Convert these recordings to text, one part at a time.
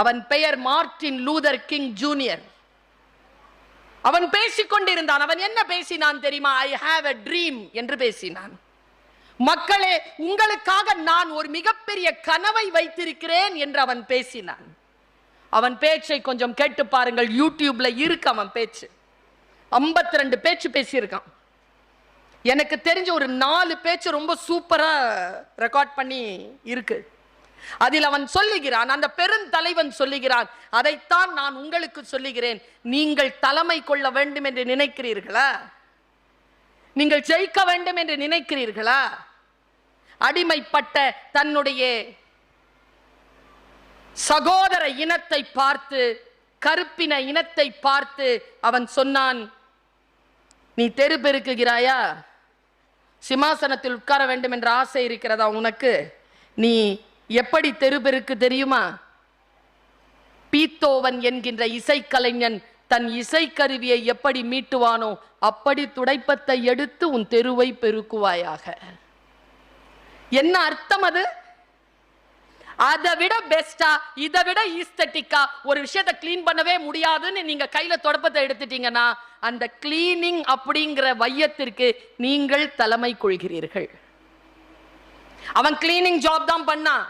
அவன் பெயர் Martin Luther king junior. அவன் பேசிக் கொண்டிருந்தான் அவன் என்ன பேசினான் தெரியுமா? ஐ ஹாவ் அ ட்ரீம் என்று பேசினான். மக்களே உங்களுக்காக நான் ஒரு மிகப்பெரிய கனவை வைத்திருக்கிறேன் என்று அவன் பேசினான். அவன் பேச்சை கொஞ்சம் கேட்டு பாருங்கள். யூடியூப்ல இருக்கு அவன் பேச்சு. 52 ரெண்டு பேச்சு பேசியிருக்கான். எனக்கு தெரிஞ்ச ஒரு நாலு பேச்சு ரொம்ப சூப்பரா ரெக்கார்ட் பண்ணி இருக்கு. அதில் அவன் சொல்லுகிறான் அந்த பெருந்தலைவன் சொல்லுகிறான் அதைத்தான் நான் உங்களுக்கு சொல்லுகிறேன். நீங்கள் தலைமை கொள்ள வேண்டும் என்று நினைக்கிறீர்களா? நீங்கள் ஜெயிக்க வேண்டும் என்று நினைக்கிறீர்களா? அடிமைப்பட்ட தன்னுடைய சகோதர இனத்தை பார்த்து கருப்பின இனத்தை பார்த்து அவன் சொன்னான் நீ தெரு பெருக்குகிறாயா? சிம்மாசனத்தில் உட்கார வேண்டும் என்ற ஆசை இருக்கிறதா உனக்கு? நீ எப்படி தெரு பெருக்கு தெரியுமா? பீத்தோவன் என்கின்ற இசைக்கலைஞன் தன் இசைக்கருவியை எப்படி மீட்டுவானோ அப்படி துடைப்பத்தை எடுத்து உன் தெருவை பெருக்குவாயாக. என்ன அர்த்தம் அது? அதை விட பெஸ்டா இதை விட ஈஸ்தட்டிக்கா ஒரு விஷயத்தை கிளீன் பண்ணவே முடியாதுன்னு நீங்க கையில தொடப்பத்தை எடுத்துட்டீங்கன்னா அந்த கிளீனிங் அப்படிங்கிற வையத்திற்கு நீங்கள் தலைமை கொள்கிறீர்கள். அவன் கிளீனிங் ஜாப் தான் பண்ணான்.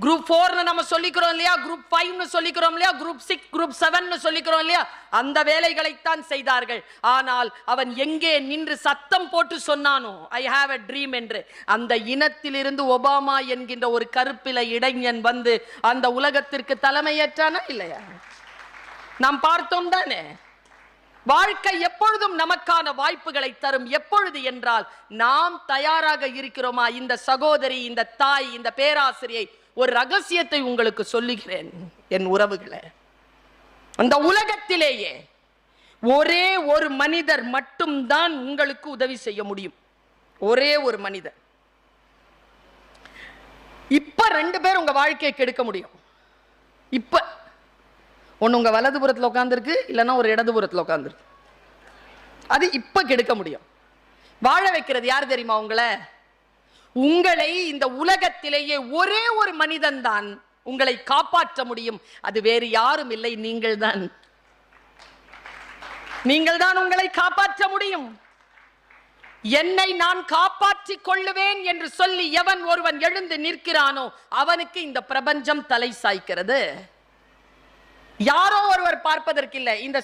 குரூப் ஃபோர்னு நம்ம சொல்லிக்கிறோம் இல்லையா? குரூப் ஃபைவ்னு சொல்லிக்கிறோம் இல்லையா? குரூப் சிக்ஸ் குரூப் செவன்னு சொல்லிக்கிறோம் இல்லையா? அந்த வேலைகளைத்தான் செய்தார்கள். ஆனால் அவன் எங்கே நின்று சத்தம் போட்டு சொன்னானோ? ஐ ஹாவ் அ ட்ரீம் என்று. அந்த இனத்திலிருந்து ஒபாமா என்கின்ற ஒரு கருப்பில இளைஞன் வந்து அந்த உலகத்திற்கு தலைமையேற்றானா இல்லையா? நாம் பார்த்தோம் தானே? வாழ்க்கை எப்பொழுதும் நமக்கான வாய்ப்புகளை தரும். எப்பொழுது என்றால் நாம் தயாராக இருக்கிறோமா? இந்த சகோதரி இந்த தாய் இந்த பேராசிரியை ஒரு ரகசியத்தை உங்களுக்கு சொல்லுகிறேன் என் உறவுகளை. அந்த உலகத்திலேயே ஒரே ஒரு மனிதர் மட்டும்தான் உங்களுக்கு உதவி செய்ய முடியும். ஒரே ஒரு மனிதர். இப்ப ரெண்டு பேர் உங்க வாழ்க்கையை கெடுக்க முடியும். இப்ப. ஒண்ணு உங்க வலதுபுறத்தில் உட்காந்துருக்கு இல்லைன்னா ஒரு இடதுபுறத்தில் உட்காந்துருக்கு அது இப்ப கெடுக்க முடியும். வாழ வைக்கிறது யார் தெரியுமா உங்களை? உங்களை இந்த உலகத்திலேயே ஒரே ஒரு மனிதன் தான் உங்களை காப்பாற்ற முடியும். அது வேறு யாரும் இல்லை நீங்கள் தான் நீங்கள் தான் உங்களை காப்பாற்ற முடியும். என்னை நான் காப்பாற்றிக் கொள்ளுவேன் என்று சொல்லி எவன் ஒருவன் எழுந்து நிற்கிறானோ அவனுக்கு இந்த பிரபஞ்சம் தலை சாய்க்கிறது. யாரோ ஒருவர் பார்ப்பதற்கில்லை. இந்த